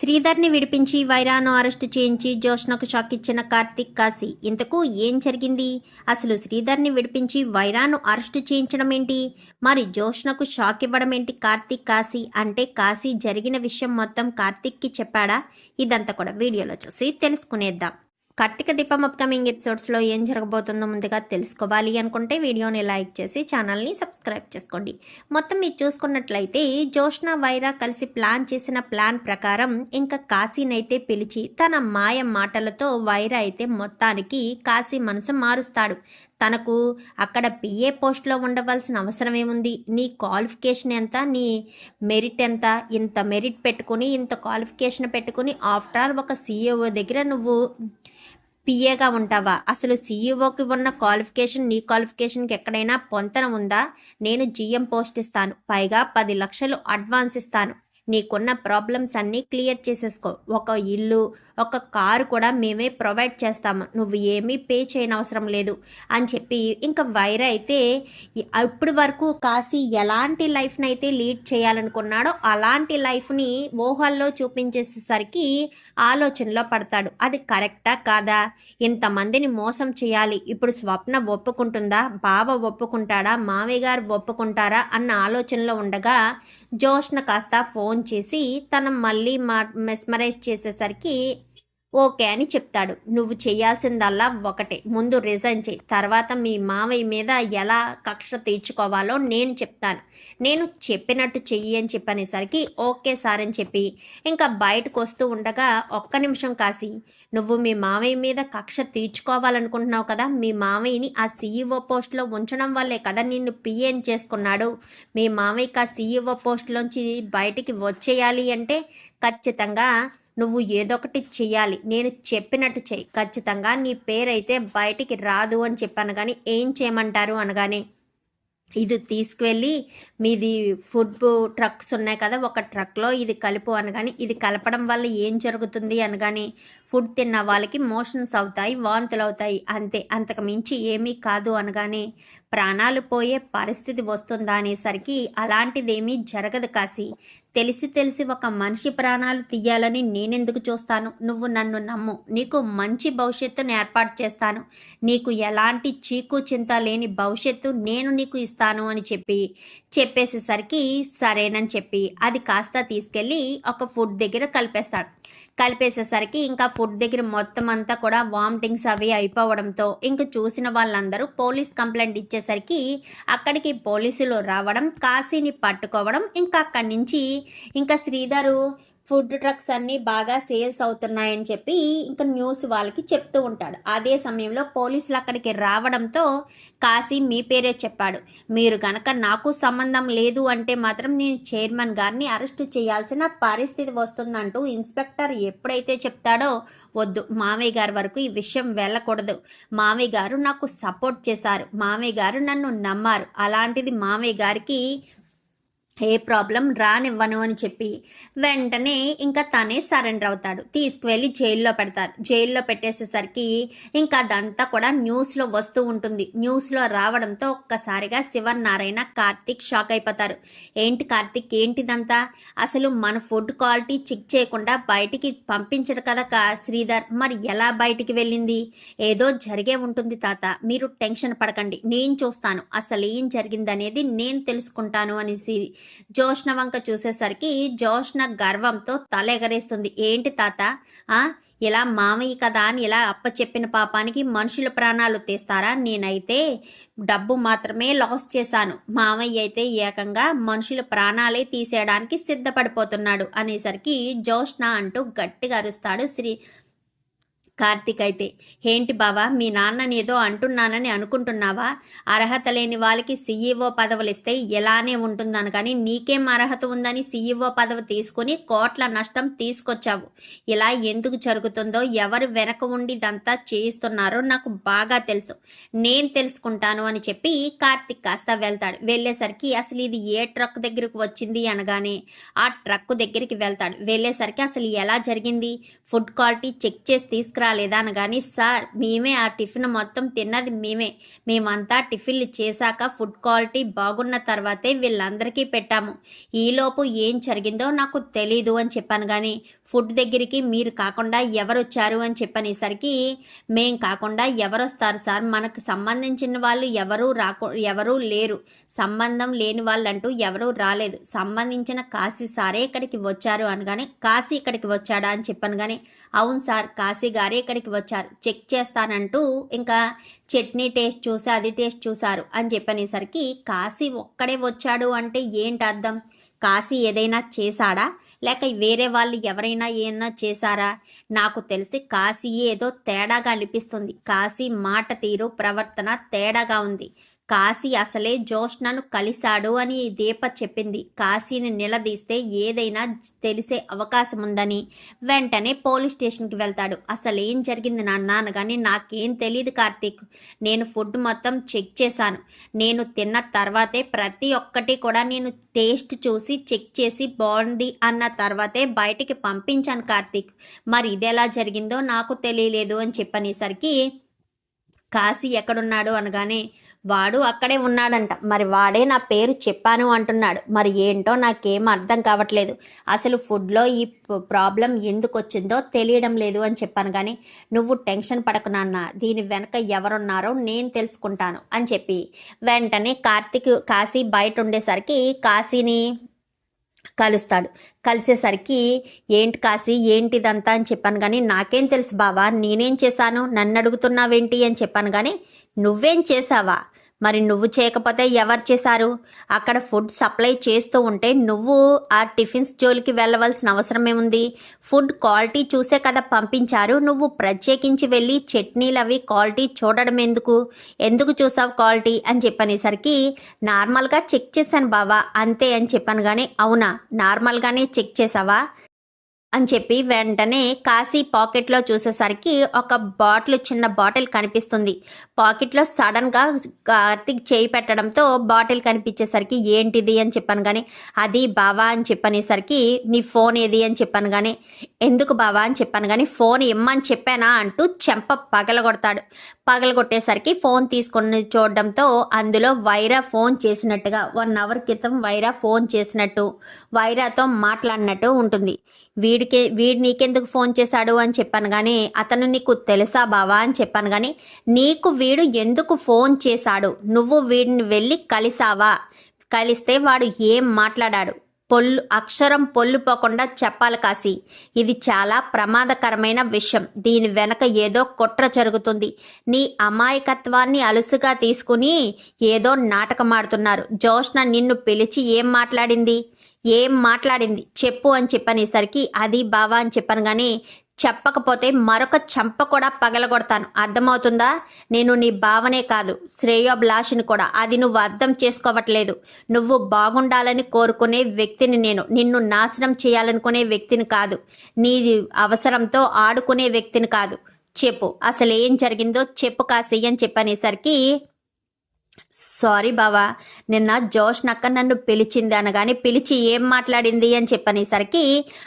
శ్రీధర్ని విడిపించి వైరాను అరెస్టు చేయించి జోష్నకు షాక్ ఇచ్చిన కార్తిక్ కాశీ. ఇంతకు ఏం జరిగింది? అసలు శ్రీధర్ని విడిపించి వైరాను అరెస్టు చేయించడం ఏంటి? మరి జోష్నకు షాక్ ఇవ్వడం ఏంటి కార్తిక్ కాశీ? అంటే కాశీ జరిగిన విషయం మొత్తం కార్తిక్కి చెప్పాడా? ఇదంతా కూడా వీడియోలో చూసి తెలుసుకునేద్దాం. కార్తీక దీపం అప్కమింగ్ ఎపిసోడ్స్లో ఏం జరగబోతుందో ముందుగా తెలుసుకోవాలి అనుకుంటే వీడియోని లైక్ చేసి ఛానల్ని సబ్స్క్రైబ్ చేసుకోండి. మొత్తం మీరు చూసుకున్నట్లయితే జోష్న వైరా కలిసి ప్లాన్ చేసిన ప్లాన్ ప్రకారం ఇంకా కాశీనైతే పిలిచి తన మాయ మాటలతో వైరా అయితే మొత్తానికి కాశీ మనసు మారుస్తాడు. తనకు అక్కడ పిఏ పోస్ట్లో ఉండవలసిన అవసరం ఏముంది? నీ క్వాలిఫికేషన్ ఎంత? నీ మెరిట్ ఎంత? ఇంత మెరిట్ పెట్టుకుని ఇంత క్వాలిఫికేషన్ పెట్టుకుని ఆఫ్టర్ ఆల్ ఒక సీఈఓ దగ్గర నువ్వు పిఏగా ఉంటావా? అసలు సీఈఓకి ఉన్న క్వాలిఫికేషన్ నీ క్వాలిఫికేషన్కి ఎక్కడైనా పొంతన ఉందా? నేను జీఎం పోస్ట్ ఇస్తాను. పైగా పది లక్షలు అడ్వాన్స్ ఇస్తాను. నీకున్న ప్రాబ్లమ్స్ అన్నీ క్లియర్ చేసేసుకో. ఒక ఇల్లు ఒక కారు కూడా మేమే ప్రొవైడ్ చేస్తాము. నువ్వు ఏమీ పే చేయనవసరం లేదు అని చెప్పి ఇంకా వైర అయితే ఇప్పటి వరకు కాశీ ఎలాంటి లైఫ్ని అయితే లీడ్ చేయాలనుకున్నాడో అలాంటి లైఫ్ని ఊహల్లో చూపించేసేసరికి ఆలోచనలో పడతాడు. అది కరెక్టా కాదా? ఇంతమందిని మోసం చేయాలి. ఇప్పుడు స్వప్న ఒప్పుకుంటుందా? బావ ఒప్పుకుంటాడా? మామయ్య గారు ఒప్పుకుంటారా? అన్న ఆలోచనలో ఉండగా జోష్న కాస్త ఫోన్ చేసి తను మళ్ళీ మా మెస్మరైజ్ చేసేసరికి ఓకే అని చెప్తాడు. నువ్వు చేయాల్సిందల్లా ఒకటే. ముందు రిజైన్ చేయి. తర్వాత మీ మావయ్య మీద ఎలా కక్ష తీర్చుకోవాలో నేను చెప్తాను. నేను చెప్పినట్టు చెయ్యి అని చెప్పనేసరికి ఓకే సార్ అని చెప్పి ఇంకా బయటకు వస్తూ ఉండగా ఒక్క నిమిషం కాసి నువ్వు మీ మావయ్య మీద కక్ష తీర్చుకోవాలనుకుంటున్నావు కదా? మీ మావయ్యని ఆ సీఈఓ పోస్ట్లో ఉంచడం వల్లే కదా నిన్ను పిఎన్ చేసుకున్నాడు. మీ మావయ్యకి ఆ సీఈఓ పోస్ట్లోంచి బయటికి వచ్చేయాలి అంటే ఖచ్చితంగా నువ్వు ఏదొకటి చెయ్యాలి. నేను చెప్పినట్టు చెయ్యి. ఖచ్చితంగా నీ పేరైతే బయటికి రాదు అని చెప్పాను కానీ ఏం చేయమంటారు అనగానే ఇది తీసుకువెళ్ళి మీది ఫుడ్ ట్రక్స్ ఉన్నాయి కదా ఒక ట్రక్లో ఇది కలుపు అనగాని ఇది కలపడం వల్ల ఏం జరుగుతుంది అనగాని ఫుడ్ తిన్న వాళ్ళకి మోషన్స్ అవుతాయి వాంతులు అవుతాయి అంతే. అంతకు మించి ఏమీ కాదు అనగానే ప్రాణాలు పోయే పరిస్థితి వస్తుందా అనేసరికి అలాంటిదేమీ జరగదు కాసి తెలిసి తెలిసి ఒక మనిషి ప్రాణాలు తీయాలని నేనెందుకు చూస్తాను? నువ్వు నన్ను నమ్ము. నీకు మంచి భవిష్యత్తును ఏర్పాటు చేస్తాను. నీకు ఎలాంటి చీకు చింత లేని భవిష్యత్తు నేను నీకు ఇస్తాను అని చెప్పి చెప్పేసేసరికి సరేనని చెప్పి అది కాస్త తీసుకెళ్ళి ఒక ఫుడ్ దగ్గర కలిపేస్తాడు. కలిపేసేసరికి ఇంకా ఫుడ్ దగ్గర మొత్తం అంతా కూడా వామిటింగ్స్ అవి అయిపోవడంతో ఇంక చూసిన వాళ్ళందరూ పోలీస్ కంప్లైంట్ ఇచ్చేసరికి అక్కడికి పోలీసులు రావడం కాశీని పట్టుకోవడం ఇంకా అక్కడి నుంచి ఇంకా శ్రీధరు ఫుడ్ ట్రక్స్ అన్నీ బాగా సేల్స్ అవుతున్నాయని చెప్పి ఇంకా న్యూస్ వాళ్ళకి చెప్తూ ఉంటాడు. అదే సమయంలో పోలీసులు అక్కడికి రావడంతో కాశీ మీ పేరే చెప్పాడు. మీరు కనుక నాకు సంబంధం లేదు అంటే మాత్రం నేను చైర్మన్ గారిని అరెస్ట్ చేయాల్సిన పరిస్థితి వస్తుందంటూ ఇన్స్పెక్టర్ ఎప్పుడైతే చెప్తాడో వద్దు. మామయ్య గారి వరకు ఈ విషయం వెళ్ళకూడదు. మామయ్య గారు నాకు సపోర్ట్ చేశారు. మామయ్య గారు నన్ను నమ్మారు. అలాంటిది మామయ్య గారికి ఏ ప్రాబ్లం రానివ్వను అని చెప్పి వెంటనే ఇంకా తనే సరెండర్ అవుతాడు. తీసుకువెళ్ళి జైల్లో పెడతారు. జైల్లో పెట్టేసేసరికి ఇంకా అదంతా కూడా న్యూస్లో వస్తూ ఉంటుంది. న్యూస్లో రావడంతో ఒక్కసారిగా శివనారాయణ కార్తిక్ షాక్ అయిపోతారు. ఏంటి కార్తిక్? ఏంటిదంతా? అసలు మన ఫుడ్ క్వాలిటీ చెక్ చేయకుండా బయటికి పంపించడు కదా శ్రీధర్? మరి ఎలా బయటికి వెళ్ళింది? ఏదో జరిగే ఉంటుంది తాత. మీరు టెన్షన్ పడకండి. నేను చూస్తాను. అసలు ఏం జరిగిందనేది నేను తెలుసుకుంటాను అనేసి జోష్న వంక చూసేసరికి జోష్న గర్వంతో తల ఎగరేస్తుంది. ఏంటి తాత? ఆ? ఇలా మామయ్య కదా అని ఇలా అప్ప చెప్పిన పాపానికి మనుషుల ప్రాణాలు తీస్తారా? నేనైతే డబ్బు మాత్రమే లాస్ చేశాను. మామయ్య అయితే ఏకంగా మనుషుల ప్రాణాలే తీసేయడానికి సిద్ధపడిపోతున్నాడు అనేసరికి జోష్న అంటూ గట్టిగా అరుస్తాడు శ్రీ కార్తీక్ అయితే ఏంటి బావా మీ నాన్నని ఏదో అంటున్నానని అనుకుంటున్నావా? అర్హత లేని వాళ్ళకి సీఈఓ పదవులు ఇస్తే ఎలానే ఉంటుందని కానీ నీకేం అర్హత ఉందని సీఈఓ పదవి తీసుకుని కోట్ల నష్టం తీసుకొచ్చావు. ఇలా ఎందుకు జరుగుతుందో ఎవరు వెనక ఉండి ఇదంతా చేయిస్తున్నారో నాకు బాగా తెలుసు. నేను తెలుసుకుంటాను అని చెప్పి కార్తిక్ కాస్త వెళ్తాడు. వెళ్ళేసరికి అసలు ఇది ఏ ట్రక్ దగ్గరకు వచ్చింది అనగానే ఆ ట్రక్ దగ్గరికి వెళ్తాడు. వెళ్ళేసరికి అసలు ఎలా జరిగింది? ఫుడ్ క్వాలిటీ చెక్ చేసి తీసుకురా రాలేదా అనగాని సార్ మేమే ఆ టిఫిన్ మొత్తం తిన్నది మేమే. మేమంతా టిఫిన్లు చేశాక ఫుడ్ క్వాలిటీ బాగున్న తర్వాతే వీళ్ళందరికీ పెట్టాము. ఈలోపు ఏం జరిగిందో నాకు తెలీదు అని చెప్పాను కానీ ఫుడ్ దగ్గరికి మీరు కాకుండా ఎవరు వచ్చారు అని చెప్పనేసరికి మేం కాకుండా ఎవరు వస్తారు సార్? మనకు సంబంధించిన వాళ్ళు ఎవరూ రాకు ఎవరూ లేరు. సంబంధం లేని వాళ్ళంటూ ఎవరూ రాలేదు. సంబంధించిన కాశీ సారే ఇక్కడికి వచ్చారు అనగానే కాశీ ఇక్కడికి వచ్చాడా అని చెప్పాను కానీ అవును సార్ కాశీ గారే ఇక్కడికి వచ్చారు. చెక్ చేస్తానంటూ ఇంకా చట్నీ టేస్ట్ చూసి అది టేస్ట్ చూశారు అని చెప్పనేసరికి కాశీ ఒక్కడే వచ్చాడు అంటే ఏంటి అర్థం? కాశీ ఏదైనా చేశాడా? లేక వేరే వాళ్ళు ఎవరైనా ఏమన్నా చేశారా? నాకు తెలిసి కాశీ ఏదో తేడాగా అనిపిస్తుంది. కాశీ మాట తీరు ప్రవర్తన తేడాగా ఉంది. కాశీ అసలే జోష్నను కలిశాడు అని దీప చెప్పింది. కాశీని నిలదీస్తే ఏదైనా తెలిసే అవకాశం ఉందని వెంటనే పోలీస్ స్టేషన్కి వెళ్తాడు. అసలు ఏం జరిగింది నాన్న అనగానే నాకేం తెలియదు కార్తీక్. నేను ఫుడ్ మొత్తం చెక్ చేశాను. నేను తిన్న తర్వాతే ప్రతి ఒక్కటి కూడా నేను టేస్ట్ చూసి చెక్ చేసి బాగుంది అన్న తర్వాతే బయటికి పంపించాను కార్తీక్. మరి ఇది ఎలా జరిగిందో నాకు తెలియలేదు అని చెప్పనేసరికి కాశీ ఎక్కడున్నాడు? అనగానే వాడు అక్కడే ఉన్నాడంట. మరి వాడే నా పేరు చెప్పాను అంటున్నాడు. మరి ఏంటో నాకేం అర్థం కావట్లేదు. అసలు ఫుడ్లో ఈ ప్రాబ్లం ఎందుకు వచ్చిందో తెలియడం లేదు అని చెప్పాను కానీ నువ్వు టెన్షన్ పడకు నాన్న. దీని వెనక ఎవరున్నారో నేను తెలుసుకుంటాను అని చెప్పి వెంటనే కార్తీక్ కాశీ బయట ఉండేసరికి కాశీని కలుస్తాడు. కలిసేసరికి ఏంటి కాసి ఏంటిదంతా అని చెప్పాను కానీ నాకేం తెలుసు బావా నేనేం చేశాను? నన్ను అడుగుతున్నావేంటి అని చెప్పాను కానీ నువ్వేం చేసావా మరి నువ్వు చేయకపోతే ఎవరు చేశారు? అక్కడ ఫుడ్ సప్లై చేస్తూ ఉంటే నువ్వు ఆ టిఫిన్స్ జోలికి వెళ్ళవలసిన అవసరం ఏముంది? ఫుడ్ క్వాలిటీ చూసే కదా పంపించారు. నువ్వు ప్రత్యేకించి వెళ్ళి చట్నీలు అవి క్వాలిటీ చూడడం ఎందుకు? ఎందుకు చూసావు క్వాలిటీ? అని చెప్పనేసరికి నార్మల్గా చెక్ చేశాను బావా అంతే అని చెప్పాను కానీ అవునా నార్మల్గానే చెక్ చేసావా అని చెప్పి వెంటనే కాశీ పాకెట్లో చూసేసరికి ఒక బాటిల్ చిన్న బాటిల్ కనిపిస్తుంది. పాకెట్లో సడన్గా కార్తిక్ చేయి పెట్టడంతో బాటిల్ కనిపించేసరికి ఏంటిది అని చెప్పాను కానీ అది బావా అని చెప్పనేసరికి నీ ఫోన్ ఏది అని చెప్పాను కానీ ఎందుకు బావా అని చెప్పాను కానీ ఫోన్ ఇమ్మని చెప్పానా అంటూ చెంప పగలగొడతాడు. పగలగొట్టేసరికి ఫోన్ తీసుకొని చూడడంతో అందులో వైరా ఫోన్ చేసినట్టుగా వన్ అవర్ క్రితం వైరా ఫోన్ చేసినట్టు వైరాతో మాట్లాడినట్టు ఉంటుంది. వీడికి వీడు నీకెందుకు ఫోన్ చేశాడు అని చెప్పాను కానీ అతను నీకు తెలుసా బావా అని చెప్పాను కానీ నీకు వీడు ఎందుకు ఫోన్ చేశాడు? నువ్వు వీడిని వెళ్ళి కలిసావా? కలిస్తే వాడు ఏం మాట్లాడాడు? పొల్లు అక్షరం పొల్లుపోకుండా చెప్పాలి కాసి ఇది చాలా ప్రమాదకరమైన విషయం. దీని వెనక ఏదో కుట్ర జరుగుతుంది. నీ అమాయకత్వాన్ని అలుసుగా తీసుకుని ఏదో నాటకమాడుతున్నారు. జోష్న నిన్ను పిలిచి ఏం మాట్లాడింది? ఏం మాట్లాడింది? చెప్పు అని చెప్పనేసరికి అది బావా అని చెప్పాను కానీ చెప్పకపోతే మరొక చంప కూడా పగలగొడతాను. అర్థమవుతుందా? నేను నీ భావనే కాదు శ్రేయోభిలాషిని కూడా. అది నువ్వు అర్థం చేసుకోవట్లేదు. నువ్వు బాగుండాలని కోరుకునే వ్యక్తిని నేను. నిన్ను నాశనం చేయాలనుకునే వ్యక్తిని కాదు. నీ అవసరంతో ఆడుకునే వ్యక్తిని కాదు. చెప్పు. అసలు ఏం జరిగిందో చెప్పు కాసి అని చెప్పనేసరికి సారీ బావా నిన్న జోష్ నక్క నన్ను పిలిచింది అనగానే పిలిచి ఏం మాట్లాడింది అని చెప్పనేసరికి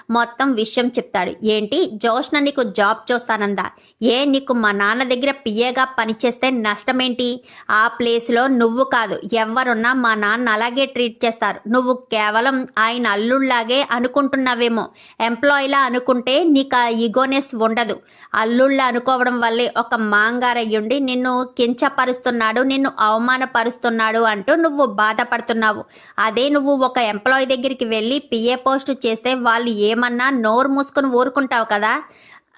మొత్తం విషయం చెప్తాడు. ఏంటి? జోష్న నీకు జాబ్ చూస్తానందా? ఏ నీకు మా నాన్న దగ్గర పిఏగా పనిచేస్తే నష్టమేంటి? ఆ ప్లేస్లో నువ్వు కాదు ఎవరున్నా మా నాన్న అలాగే ట్రీట్ చేస్తారు. నువ్వు కేవలం ఆయన అల్లుళ్ళాగే అనుకుంటున్నావేమో. ఎంప్లాయీలా అనుకుంటే నీకు ఆ ఈగోనెస్ ఉండదు. అల్లుళ్ళ అనుకోవడం వల్లే ఒక మాంగారయ్యుండి నిన్ను కించపరుస్తున్నాడు నిన్ను అవమానపరుస్తున్నాడు అంటూ నువ్వు బాధపడుతున్నావు. అదే నువ్వు ఒక ఎంప్లాయీ దగ్గరికి వెళ్ళి పిఏ పోస్ట్ చేస్తే వాళ్ళు ఏమన్నా నోరు మూసుకొని ఊరుకుంటావు కదా?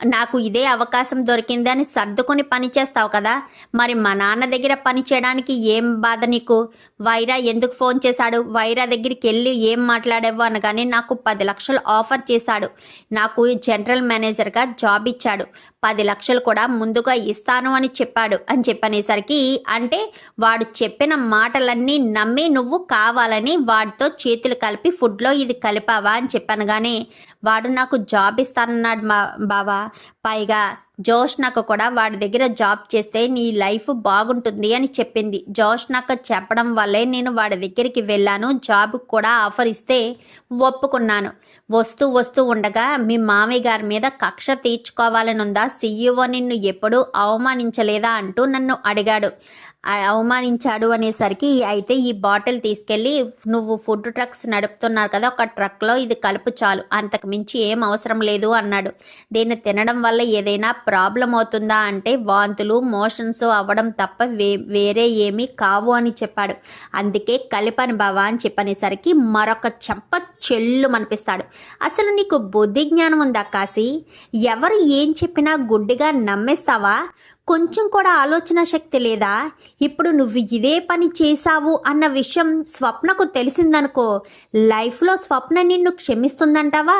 నాకు ఇదే అవకాశం దొరికిందని సర్దుకొని పని చేస్తావు కదా? మరి మా నాన్న దగ్గర పని చేయడానికి ఏం బాధ నీకు? వైరా ఎందుకు ఫోన్ చేశాడు? వైరా దగ్గరికి వెళ్ళి ఏం మాట్లాడావు అనగానే నాకు పది లక్షలు ఆఫర్ చేశాడు. నాకు జనరల్ మేనేజర్గా జాబ్ ఇచ్చాడు. పది లక్షలు కూడా ముందుగా ఇస్తాను అని చెప్పాడు. అని చెప్పనేసరికి అంటే వాడు చెప్పిన మాటలన్నీ నమ్మి నువ్వు కావాలని వాడితో చేతులు కలిపి ఫుడ్లో ఇది కలిపావా అని చెప్పాను. కానీ వాడు నాకు జాబ్ ఇస్తానన్నాడు మా బావా. పైగా జోష్నక్క కూడా వాడి దగ్గర జాబ్ చేస్తే నీ లైఫ్ బాగుంటుంది అని చెప్పింది. జోష్నక్క చెప్పడం వల్లే నేను వాడి దగ్గరికి వెళ్ళాను. జాబ్ కూడా ఆఫర్ ఇస్తే ఒప్పుకున్నాను. వస్తూ వస్తూ ఉండగా మీ మామయ్య గారి మీద కక్ష తీర్చుకోవాలనుందా? సీఈఓ నిన్ను ఎప్పుడూ అవమానించలేదా? అంటూ నన్ను అడిగాడు. అవమానించాడు అనేసరికి అయితే ఈ బాటిల్ తీసుకెళ్ళి నువ్వు ఫుడ్ ట్రక్స్ నడుపుతున్నారు కదా ఒక ట్రక్లో ఇది కలుపు చాలు అంతకు మించి ఏం అవసరం లేదు అన్నాడు. దీన్ని తినడం వల్ల ఏదైనా ప్రాబ్లం అవుతుందా అంటే వాంతులు మోషన్స్ అవ్వడం తప్ప వే వేరే ఏమీ కావు అని చెప్పాడు. అందుకే కలిపని బావా అని చెప్పనేసరికి మరొక చెంప చెల్లు అనిపిస్తాడు అసలు నీకు బుద్ధి జ్ఞానం ఉందా కాశీ? ఎవరు ఏం చెప్పినా గుడ్డిగా నమ్మేస్తావా? కొంచెం కూడా ఆలోచన శక్తి లేదా? ఇప్పుడు నువ్వు ఇదే పని చేశావు అన్న విషయం స్వప్నకు తెలిసిందనుకో లైఫ్లో స్వప్న నిన్ను క్షమిస్తుందంటావా?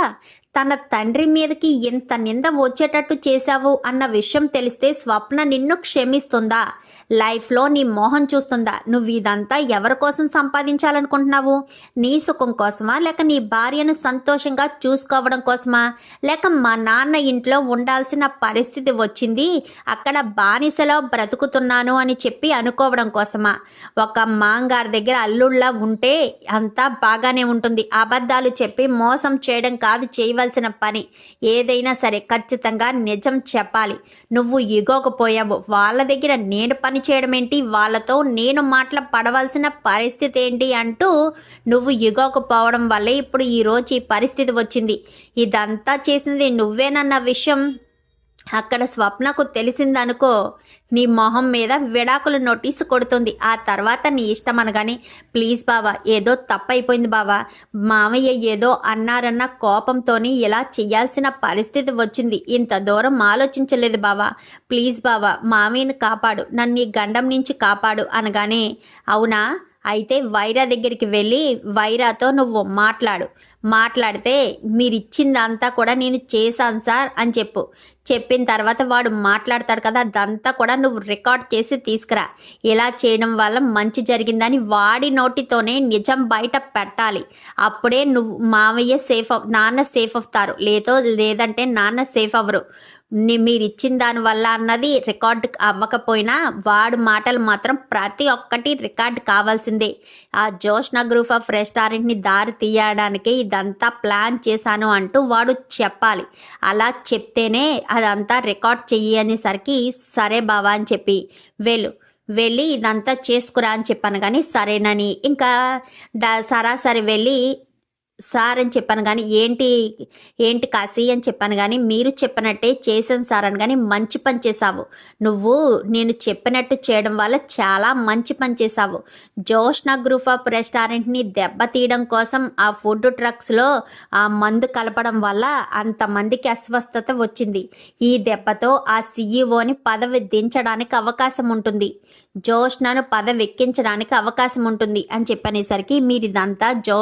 తన తండ్రి మీదకి ఎంత నింద వచ్చేటట్టు చేశావు అన్న విషయం తెలిస్తే స్వప్న నిన్ను క్షమిస్తుందా? లైఫ్లో నీ మోహం చూస్తుందా? నువ్వు ఇదంతా ఎవరి కోసం సంపాదించాలనుకుంటున్నావు? నీ సుఖం కోసమా? లేక నీ భార్యను సంతోషంగా చూసుకోవడం కోసమా? లేక మా నాన్న ఇంట్లో ఉండాల్సిన పరిస్థితి వచ్చింది అక్కడ బానిసలో బ్రతుకుతున్నాను అని చెప్పి అనుకోవడం కోసమా? ఒక మాంగారి దగ్గర అల్లుళ్ళ ఉంటే అంతా బాగానే ఉంటుంది. అబద్ధాలు చెప్పి మోసం చేయడం కాదు చేయవలసిన పని. ఏదైనా సరే ఖచ్చితంగా నిజం చెప్పాలి. నువ్వు ఇగోకపోయావు వాళ్ళ దగ్గర నేను పని చేయడం ఏంటి వాళ్ళతో నేను మాటల పడవలసిన పరిస్థితి ఏంటి అంటూ నువ్వు ఇగోకపోవడం వల్లే ఇప్పుడు ఈరోజు ఈ పరిస్థితి వచ్చింది. ఇదంతా చేసింది నువ్వేనన్న విషయం. అక్కడ స్వప్నకు తెలిసిందనుకో నీ మొహం మీద విడాకుల నోటీసు కొడుతుంది. ఆ తర్వాత నీ ఇష్టం అనగానే ప్లీజ్ బావా ఏదో తప్పైపోయింది బావా. మామయ్య ఏదో అన్నారన్న కోపంతోని ఇలా చేయాల్సిన పరిస్థితి వచ్చింది. ఇంత దూరం ఆలోచించలేదు బావా. ప్లీజ్ బావా మామయ్యను కాపాడు. నన్ను ఈ గండం నుంచి కాపాడు అనగానే అవునా? అయితే వైరా దగ్గరికి వెళ్ళి వైరాతో నువ్వు మాట్లాడు. మాట్లాడితే మీరిచ్చిందంతా కూడా నేను చేశాను సార్ అని చెప్పు. చెప్పిన తర్వాత వాడు మాట్లాడతాడు కదా అదంతా కూడా నువ్వు రికార్డ్ చేసి తీసుకురా. ఇలా చేయడం వల్ల మంచి జరిగిందని వాడి నోటితోనే నిజం బయట పెట్టాలి. అప్పుడే నువ్వు మామయ్య సేఫ్ అవ్ నాన్న సేఫ్ అవుతారు. లేదో లేదంటే నాన్న సేఫ్ అవ్వరు. మీరు ఇచ్చిన దానివల్ల అన్నది రికార్డ్ అవ్వకపోయినా వాడు మాటలు మాత్రం ప్రతి ఒక్కటి రికార్డ్ కావాల్సిందే. ఆ జోష్ణ గ్రూప్ ఆఫ్ రెస్టారెంట్ని దారి తీయడానికి ఇదంతా ప్లాన్ చేశాను అంటూ వాడు చెప్పాలి. అలా చెప్తేనే అదంతా రికార్డ్ చెయ్యి అనేసరికి సరే బావా అని చెప్పి వెళ్ళు వెళ్ళి ఇదంతా చేసుకురా అని చెప్పాను. కానీ సరేనని ఇంకా డా సరాసరి వెళ్ళి సార్ అని చెప్పాను కానీ ఏంటి ఏంటి కాశీ అని చెప్పాను కానీ మీరు చెప్పినట్టే చేశాను సార్ అని కానీ మంచి పని చేశావు. నువ్వు నేను చెప్పినట్టు చేయడం వల్ల చాలా మంచి పని చేశావు. జోష్ణ గ్రూప్ ఆఫ్ రెస్టారెంట్ని దెబ్బతీయడం కోసం ఆ ఫుడ్ ట్రక్స్లో ఆ మందు కలపడం వల్ల అంతమందికి అస్వస్థత వచ్చింది. ఈ దెబ్బతో ఆ సీఈఓని పదవి దించడానికి అవకాశం ఉంటుంది. జోష్ణను పదవి ఎక్కించడానికి అవకాశం ఉంటుంది అని చెప్పనేసరికి మీరు ఇదంతా జో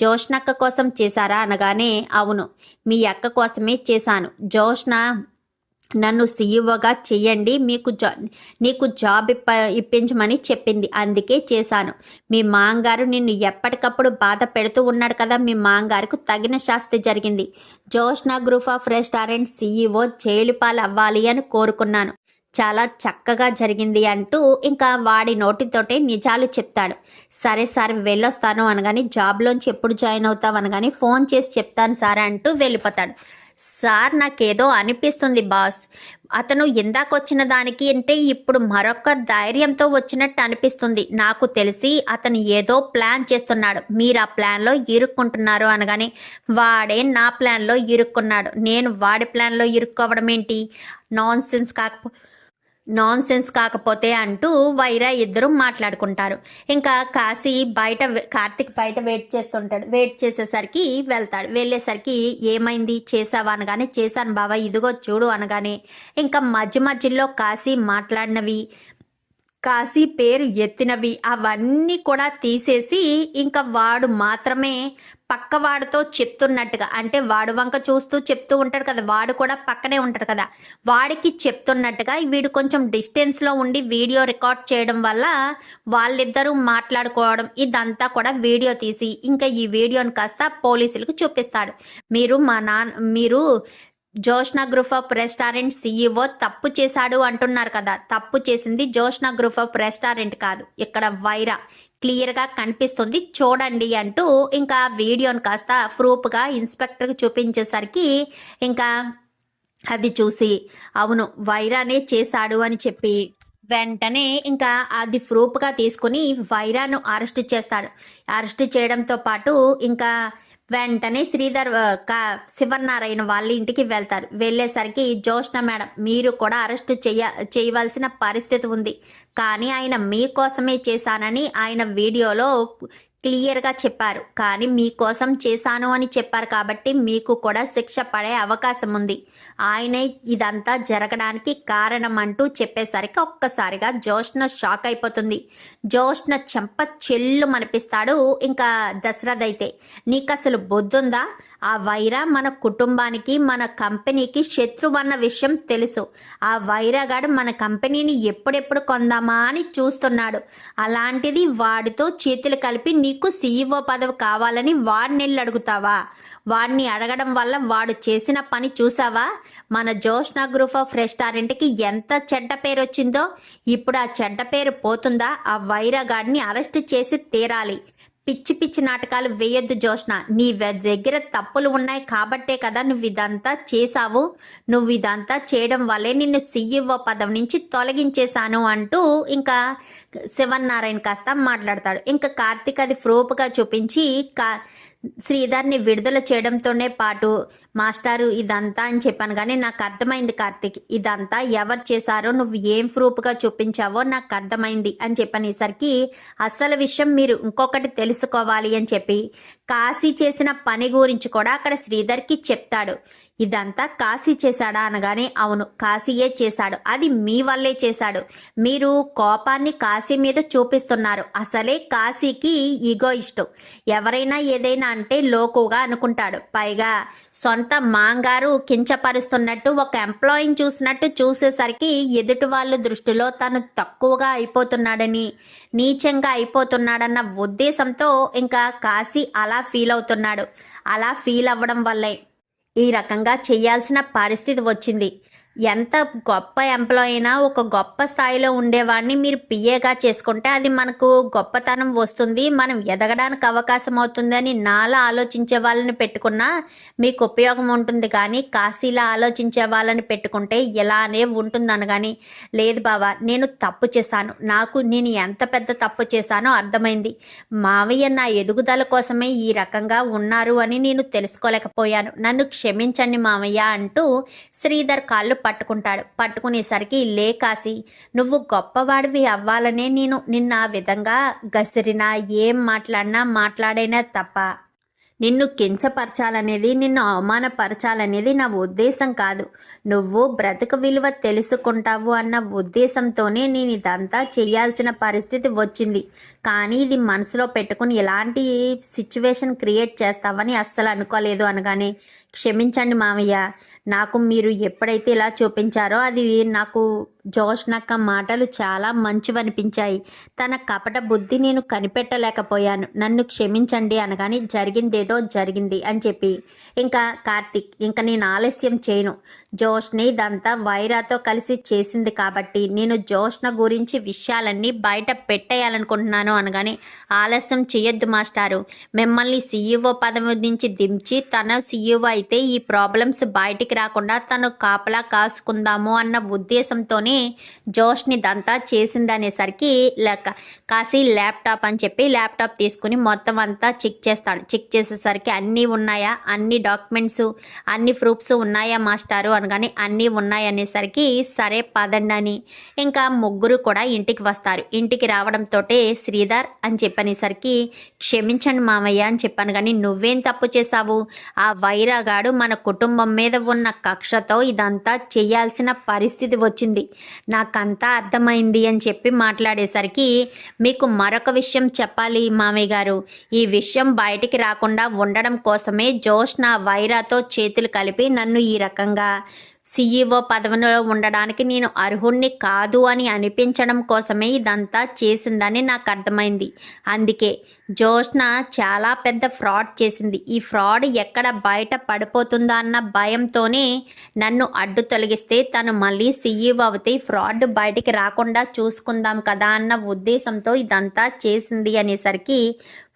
జోష్నక్క కోసం చేశారా అనగానే అవును మీ అక్క కోసమే చేశాను. జోష్న నన్ను సీఈఓగా చెయ్యండి మీకు జా నీకు జాబ్ ఇప్ప ఇప్పించమని చెప్పింది. అందుకే చేశాను. మీ మాంగారు నిన్ను ఎప్పటికప్పుడు బాధ పెడుతూ ఉన్నాడు కదా మీ మాంగారుకు తగిన శాస్తి జరిగింది. Joshna group of restaurant CEO jail పాలు అవ్వాలి అని కోరుకున్నాను. చాలా చక్కగా జరిగింది అంటూ ఇంకా వాడి నోటితోటే నిజాలు చెప్తాడు. సరే సార్ వెళ్ళొస్తాను అనగాని జాబ్లోంచి ఎప్పుడు జాయిన్ అవుతావు అనగాని ఫోన్ చేసి చెప్తాను సార్ అంటూ వెళ్ళిపోతాడు. సార్ నాకేదో అనిపిస్తుంది బాస్. అతను ఇందాక వచ్చిన దానికి అంటే ఇప్పుడు మరొక ధైర్యంతో వచ్చినట్టు అనిపిస్తుంది. నాకు తెలిసి అతను ఏదో ప్లాన్ చేస్తున్నాడు. మీరు ఆ ప్లాన్లో ఇరుక్కుంటున్నారు అనగానే వాడే నా ప్లాన్లో ఇరుక్కున్నాడు. నేను వాడి ప్లాన్లో ఇరుక్కోవడం ఏంటి? నాన్ సెన్స్ కాకపో నాన్ సెన్స్ కాకపోతే అంటూ వైరా ఇద్దరు మాట్లాడుకుంటారు. ఇంకా కాశీ బయట కార్తిక్ బయట వెయిట్ చేస్తుంటాడు. వెయిట్ చేసేసరికి వెళ్తాడు. వెళ్ళేసరికి ఏమైంది? చేసావా అనగానే చేశాను బావా ఇదిగో చూడు అనగానే. ఇంకా మధ్య మధ్యలో కాశీ మాట్లాడినవి కాశీ పేరు ఎత్తినవి అవన్నీ కూడా తీసేసి ఇంకా వాడు మాత్రమే పక్కవాడితో చెప్తున్నట్టుగా అంటే వాడు వంక చూస్తూ చెప్తూ ఉంటాడు కదా వాడు కూడా పక్కనే ఉంటాడు కదా వాడికి చెప్తున్నట్టుగా వీడు కొంచెం డిస్టెన్స్లో ఉండి వీడియో రికార్డ్ చేయడం వల్ల వాళ్ళిద్దరూ మాట్లాడుకోవడం ఇదంతా కూడా వీడియో తీసి ఇంకా ఈ వీడియోని కాస్త పోలీసులకు చూపిస్తాడు. మీరు మా నాన్న మీరు Joshna group of restaurant CEO తప్పు చేశాడు అంటున్నారు కదా తప్పు చేసింది జోష్నా గ్రూప్ ఆఫ్ రెస్టారెంట్ కాదు ఇక్కడ వైరా క్లియర్గా కనిపిస్తుంది. చూడండి అంటూ ఇంకా వీడియోని కాస్త ప్రూఫ్గా ఇన్స్పెక్టర్కి చూపించేసరికి ఇంకా అది చూసి అవును వైరానే చేశాడు అని చెప్పి వెంటనే ఇంకా అది ప్రూఫ్గా తీసుకుని వైరాను అరెస్ట్ చేస్తాడు. అరెస్ట్ చేయడంతో పాటు ఇంకా వెంటనే శ్రీధర్ కా శివనారాయణ వాళ్ళ ఇంటికి వెళ్తారు. వెళ్ళేసరికి జోష్ణ మేడం మీరు కూడా అరెస్ట్ చేయ చేయవలసిన పరిస్థితి ఉంది. కానీ ఆయన మీకోసమే చేశానని ఆయన వీడియోలో క్లియర్గా చెప్పారు. కానీ మీకోసం చేశాను అని చెప్పారు కాబట్టి మీకు కూడా శిక్ష పడే అవకాశం ఉంది. ఆయనే ఇదంతా జరగడానికి కారణం అంటూ చెప్పేసరికి ఒక్కసారిగా జోష్న షాక్ అయిపోతుంది. జోష్న చెంప చెల్లు మనిపిస్తాడు. ఇంకా దశరథ్ అయితే నీకు అసలు బొద్దుందా? ఆ వైరా మన కుటుంబానికి మన కంపెనీకి శత్రువు అన్న విషయం తెలుసు. ఆ వైరాగాడు మన కంపెనీని ఎప్పుడెప్పుడు కొందామా అని చూస్తున్నాడు. అలాంటిది వాడితో చేతులు కలిపి నీకు సీఈఓ పదవి కావాలని వాడిని వెళ్ళి అడుగుతావా? వాడిని అడగడం వల్ల వాడు చేసిన పని చూసావా? మన జోష్నా గ్రూప్ ఆఫ్ రెస్టారెంట్కి ఎంత చెడ్డ పేరు వచ్చిందో ఇప్పుడు ఆ చెడ్డ పేరు పోతుందా? ఆ వైరాగాడిని అరెస్ట్ చేసి తీరాలి. పిచ్చి పిచ్చి నాటకాలు వేయొద్దు జోష్న. నీ దగ్గర తప్పులు ఉన్నాయి కాబట్టే కదా నువ్వు ఇదంతా చేసావు నువ్వు ఇదంతా చేయడం వల్లే నిన్ను సీఈఓ పదవి నుంచి తొలగించేశాను అంటూ ఇంకా శివన్నారాయణ కాస్త మాట్లాడతాడు. ఇంకా కార్తీక్ అది ఫ్రోప్గా చూపించి కా శ్రీధర్ని విడుదల చేయడంతోనే పాటు మాస్టారు ఇదంతా అని చెప్పాను కానీ నాకు అర్థమైంది కార్తీక్. ఇదంతా ఎవరు చేశారో నువ్వు ఏం ప్రూఫ్గా చూపించావో నాకు అర్థమైంది అని చెప్పనేసరికి అసలు విషయం మీరు ఇంకొకటి తెలుసుకోవాలి అని చెప్పి కాశీ చేసిన పని గురించి కూడా అక్కడ శ్రీధర్కి చెప్తాడు. ఇదంతా కాశీ చేశాడా అనగానే అవును కాశీయే చేశాడు. అది మీ వల్లే చేశాడు. మీరు కోపాన్ని కాశీ మీద చూపిస్తున్నారు. అసలే కాశీకి ఈగో ఇష్టం. ఎవరైనా ఏదైనా అంటే లోకుగా అనుకుంటాడు. పైగా సొంత మాంగారు కించపరుస్తున్నట్టు ఒక ఎంప్లాయీని చూసినట్టు చూసేసరికి ఎదుటి వాళ్ళ దృష్టిలో తను తక్కువగా అయిపోతున్నాడని నీచంగా అయిపోతున్నాడన్న ఉద్దేశంతో ఇంకా కాశీ అలా ఫీల్ అవుతున్నాడు. అలా ఫీల్ అవ్వడం వల్లే ఈ రకంగా చేయాల్సిన పరిస్థితి వచ్చింది. ఎంత గొప్ప ఎంప్లాయ్ అయినా ఒక గొప్ప స్థాయిలో ఉండేవాడిని మీరు పిఏగా చేసుకుంటే అది మనకు గొప్పతనం వస్తుంది. మనం ఎదగడానికి అవకాశం అవుతుందని నాలా ఆలోచించే వాళ్ళని పెట్టుకున్నా మీకు ఉపయోగం ఉంటుంది కానీ కాశీలా ఆలోచించే వాళ్ళని పెట్టుకుంటే ఇలానే ఉంటుంది అనగాని లేదు బావా నేను తప్పు చేశాను. నాకు నేను ఎంత పెద్ద తప్పు చేశానో అర్థమైంది. మావయ్య నా ఎదుగుదల కోసమే ఈ రకంగా ఉన్నారు అని నేను తెలుసుకోలేకపోయాను. నన్ను క్షమించండి మావయ్య అంటూ శ్రీధర్ కాళ్ళు పట్టుకుంటాడు. పట్టుకునేసరికి లే కాసి నువ్వు గొప్పవాడివి అవ్వాలనే నేను నిన్న ఆ విధంగా గసిరినా ఏం మాట్లాడినా మాట్లాడైనా తప్ప. నిన్ను కించపరచాలనేది నిన్ను అవమానపరచాలనేది నా ఉద్దేశం కాదు. నువ్వు బ్రతుకు విలువ తెలుసుకుంటావు అన్న ఉద్దేశంతోనే నేను ఇదంతా చేయాల్సిన పరిస్థితి వచ్చింది. కానీ ఇది మనసులో పెట్టుకుని ఎలాంటి సిచ్యువేషన్ క్రియేట్ చేస్తావని అస్సలు అనుకోలేదు అనగానే క్షమించండి మామయ్య నాకు మీరు ఎప్పుడైతే ఇలా చూపించారో అది నాకు జోష్నక్క మాటలు చాలా మంచివనిపించాయి. తన కపట బుద్ధి నేను కనిపెట్టలేకపోయాను. నన్ను క్షమించండి అనగానే జరిగిందేదో జరిగింది అని చెప్పి. ఇంకా కార్తిక్ ఇంకా నేను ఆలస్యం చేయను. జోష్ని ఇదంతా వైరాతో కలిసి చేసింది కాబట్టి నేను జోష్న గురించి విషయాలన్నీ బయట పెట్టేయాలనుకుంటున్నాను అనగానే ఆలస్యం చేయొద్దు మాస్టారు. మిమ్మల్ని సీఈఓ పదవి నుంచి దించి తన సీఈఓ అయితే ఈ ప్రాబ్లమ్స్ బయటికి రాకుండా తను కాపలా కాసుకుందాము అన్న ఉద్దేశంతోనే జోష్ని దంతా చేసిందనేసరికి లెక్క కాసి ల్యాప్టాప్ అని చెప్పి ల్యాప్టాప్ తీసుకుని మొత్తం అంతా చెక్ చేస్తాడు. చెక్ చేసేసరికి అన్నీ ఉన్నాయా? అన్ని డాక్యుమెంట్స్ అన్ని ప్రూఫ్స్ ఉన్నాయా మాస్టారు? అనగానే అన్నీ ఉన్నాయనేసరికి సరే పదండి అని. ఇంకా ముగ్గురు కూడా ఇంటికి వస్తారు. ఇంటికి రావడంతో శ్రీధర్ అని చెప్పనేసరికి క్షమించండి మామయ్య అని చెప్పాను కానీ నువ్వేం తప్పు చేశావు? ఆ వైరాగాడు మన కుటుంబం మీద ఉన్న కక్షతో ఇదంతా చేయాల్సిన పరిస్థితి వచ్చింది. నాకంతా అర్థమైంది అని చెప్పి మాట్లాడేసరికి మీకు మరొక విషయం చెప్పాలి మామయ్య గారు. ఈ విషయం బయటికి రాకుండా ఉండడం కోసమే జోష్ నా వైరాతో చేతులు కలిపి నన్ను ఈ రకంగా సీఈఓ పదవిలో ఉండడానికి నేను అర్హుణ్ణి కాదు అని అనిపించడం కోసమే ఇదంతా చేసిందని నాకు అర్థమైంది. అందుకే జోష్న చాలా పెద్ద ఫ్రాడ్ చేసింది. ఈ ఫ్రాడ్ ఎక్కడ బయట పడిపోతుందా అన్న భయంతోనే నన్ను అడ్డు తొలగిస్తే తను మళ్ళీ సీఈఓ అవుతే ఫ్రాడ్ బయటికి రాకుండా చూసుకుందాం కదా అన్న ఉద్దేశంతో ఇదంతా చేసింది అనేసరికి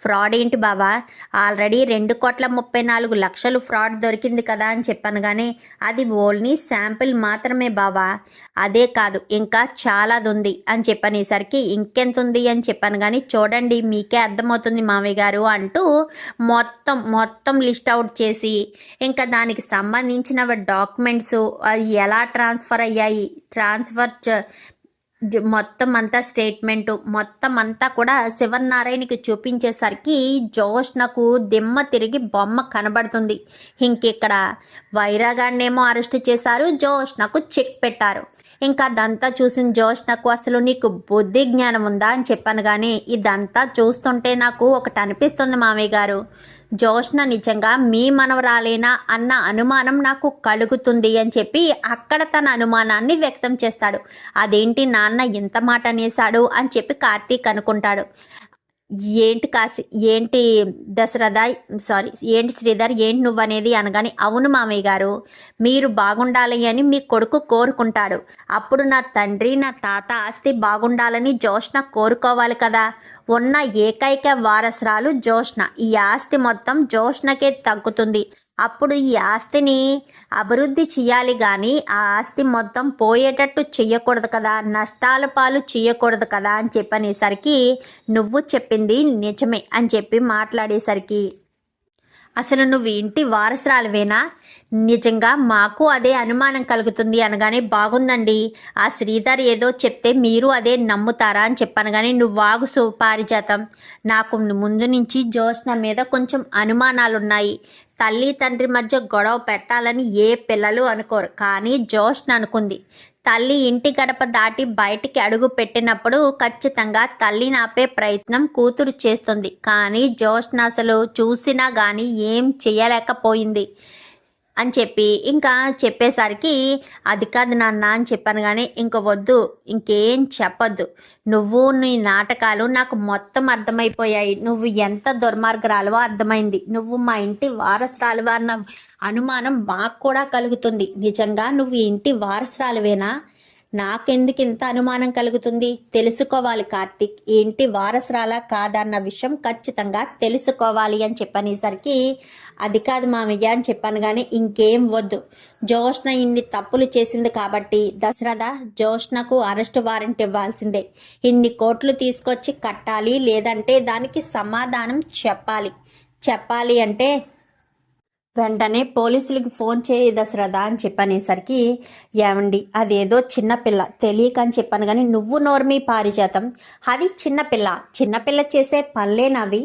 ఫ్రాడ్ ఏంటి బావా? ఆల్రెడీ రెండు కోట్ల ముప్పై నాలుగు లక్షలు ఫ్రాడ్ దొరికింది కదా అని చెప్పాను కానీ అది ఓన్లీ శాంపిల్ మాత్రమే బావా. అదే కాదు ఇంకా చాలాది ఉంది అని చెప్పనేసరికి ఇంకెంత ఉంది అని చెప్పాను కానీ చూడండి మీకే అర్థమవుతుంది మామయ్య గారు అంటూ మొత్తం మొత్తం లిస్ట్ అవుట్ చేసి ఇంకా దానికి సంబంధించిన డాక్యుమెంట్స్ అవి ఎలా ట్రాన్స్ఫర్ అయ్యాయి ట్రాన్స్ఫర్ మొత్తం అంతా స్టేట్మెంట్ మొత్తం అంతా కూడా శివనారాయణకి చూపించేసరికి జోష్నకు దిమ్మ తిరిగి బొమ్మ కనబడుతుంది. ఇంకిక్కడ వైరాగాన్నేమో అరెస్ట్ చేశారు జోష్నకు చెక్ పెట్టారు. ఇంకా అదంతా చూసిన జోష్నకు అసలు నీకు బుద్ధి జ్ఞానం ఉందా అని చెప్పాను కానీ ఇదంతా చూస్తుంటే నాకు ఒకటి అనిపిస్తుంది మామయ్య గారు. జోష్న నిజంగా మీ మనవరాలేనా అన్న అనుమానం నాకు కలుగుతుంది అని చెప్పి అక్కడ తన అనుమానాన్ని వ్యక్తం చేస్తాడు. అదేంటి నాన్న ఇంత మాట అనేశాడు అని చెప్పి కార్తీక్ అనుకుంటాడు. ఏంటి కాసి ఏంటి దశరథ సారీ ఏంటి శ్రీధర్? ఏంటి నువ్వు అనేది అనగానే అవును మామయ్య గారు మీరు బాగుండాలి అని మీ కొడుకు కోరుకుంటాడు. అప్పుడు నా తండ్రి నా తాత ఆస్తి బాగుండాలని జోష్న కోరుకోవాలి కదా. ఉన్న ఏకైక వారసురాలు జోష్న ఈ ఆస్తి మొత్తం జోష్నకే తగ్గుతుంది. అప్పుడు ఈ ఆస్తిని అభివృద్ధి చేయాలి కానీ ఆ ఆస్తి మొత్తం పోయేటట్టు చెయ్యకూడదు కదా నష్టాల పాలు చేయకూడదు కదా అని చెప్పనేసరికి నువ్వు చెప్పింది నిజమే అని చెప్పి మాట్లాడేసరికి అసలు నువ్వు ఇంటి వారసురాలువేనా? నిజంగా మాకు అదే అనుమానం కలుగుతుంది అనగానే బాగుందండి. ఆ శ్రీధర్ ఏదో చెప్తే మీరు అదే నమ్ముతారా అని చెప్పాను కానీ నువ్వు వాగు సుపారిజాతం నాకు ముందు నుంచి జ్యోత్స్న మీద కొంచెం అనుమానాలున్నాయి. తల్లి తండ్రి మధ్య గొడవ పెట్టాలని ఏ పిల్లలు అనుకోరు. కానీ జోష్న అనుకుంది. తల్లి ఇంటి గడప దాటి బయటికి అడుగు పెట్టినప్పుడు ఖచ్చితంగా తల్లి నాపే ప్రయత్నం కూతురు చేస్తుంది. కానీ జోష్న అసలు చూసినా కానీ ఏం చేయలేకపోయింది. అని చెప్పి ఇంకా చెప్పేసరికి అది కాదు నాన్న అని చెప్పాను కానీ ఇంక వద్దు ఇంకేం చెప్పొద్దు. నువ్వు నీ నాటకాలు నాకు మొత్తం అర్థమైపోయాయి. నువ్వు ఎంత దుర్మార్గురాలువో అర్థమైంది. నువ్వు మా ఇంటి వారసురాలువా అన్న అనుమానం మాకు కూడా కలుగుతుంది. నిజంగా నువ్వు ఇంటి వారసురాలువేనా? నాకెందుకు ఇంత అనుమానం కలుగుతుంది? తెలుసుకోవాలి కార్తిక్. ఈ ఇంటి వారసురాలా కాదన్న విషయం ఖచ్చితంగా తెలుసుకోవాలి అని చెప్పనేసరికి అది కాదు మామయ్య అని చెప్పాను కానీ ఇంకేం వద్దు. జోష్ణ ఇన్ని తప్పులు చేసింది కాబట్టి దశరథ జోష్ణకు అరెస్ట్ వారెంట్ ఇవ్వాల్సిందే. ఇన్ని కోట్లు తీసుకొచ్చి కట్టాలి లేదంటే దానికి సమాధానం చెప్పాలి. చెప్పాలి అంటే వెంటనే పోలీసులకి ఫోన్ చేయి దశరథ అని చెప్పనేసరికి ఏమండి అదేదో చిన్నపిల్ల తెలియక అని చెప్పాను కానీ నువ్వు నోర్మి పారిజాతం. అది చిన్నపిల్ల చిన్నపిల్ల చేసే పనులేనవి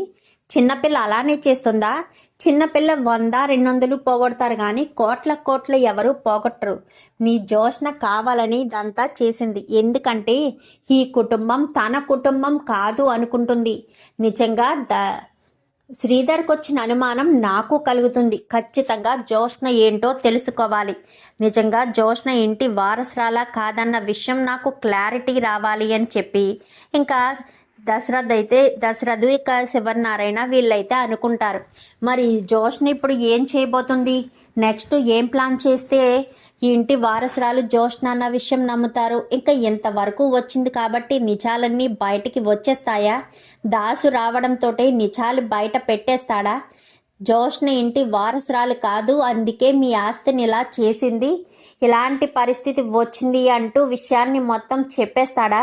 చిన్నపిల్ల అలానే చేస్తుందా? చిన్నపిల్ల వంద రెండు వందలు పోగొడతారు కానీ కోట్ల కోట్లు ఎవరు పోగొట్టరు. నీ జోష్న కావాలని ఇదంతా చేసింది. ఎందుకంటే ఈ కుటుంబం తన కుటుంబం కాదు అనుకుంటుంది. నిజంగా ద శ్రీధర్కి వచ్చిన అనుమానం నాకు కలుగుతుంది. ఖచ్చితంగా జోష్ణ ఏంటో తెలుసుకోవాలి. నిజంగా జోష్న ఇంటి వారసురాలా కాదన్న విషయం నాకు క్లారిటీ రావాలి అని చెప్పి ఇంకా దశరథ్ అయితే దశరథ్ ఇక శివనారాయణ వీళ్ళైతే అనుకుంటారు. మరి జోష్న ఇప్పుడు ఏం చేయబోతుంది? నెక్స్ట్ ఏం ప్లాన్ చేస్తే ఈ ఇంటి వారసురాలు జోష్ణ అన్న విషయం నమ్ముతారు. ఇంకా ఇంతవరకు వచ్చింది కాబట్టి నిజాలన్నీ బయటికి వచ్చేస్తాయా? దాసు రావడంతో నిజాలు బయట పెట్టేస్తాడా? జ్యోష్ణ ఇంటి వారసురాలు కాదు అందుకే మీ ఆస్తిని ఇలా చేసింది. ఇలాంటి పరిస్థితి వచ్చింది అంటూ విషయాన్ని మొత్తం చెప్పేస్తాడా?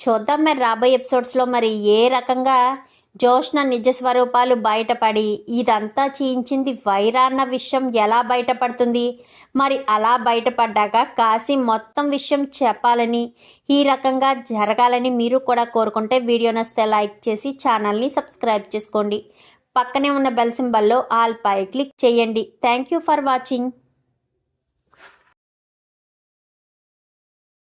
చూద్దాం మరి రాబోయే ఎపిసోడ్స్లో మరి ఏ రకంగా జోష్న నిజ స్వరూపాలు బయటపడి ఇదంతా చేయించింది వైరాన్న విషయం ఎలా బయటపడుతుంది? మరి అలా బయటపడ్డాక కాశీ మొత్తం విషయం చెప్పాలని ఈ రకంగా జరగాలని మీరు కూడా కోరుకుంటే వీడియో నచ్చితే లైక్ చేసి ఛానల్ని సబ్స్క్రైబ్ చేసుకోండి. పక్కనే ఉన్న బెల్ సింబల్లో ఆల్ పై క్లిక్ చేయండి. Thank you for watching.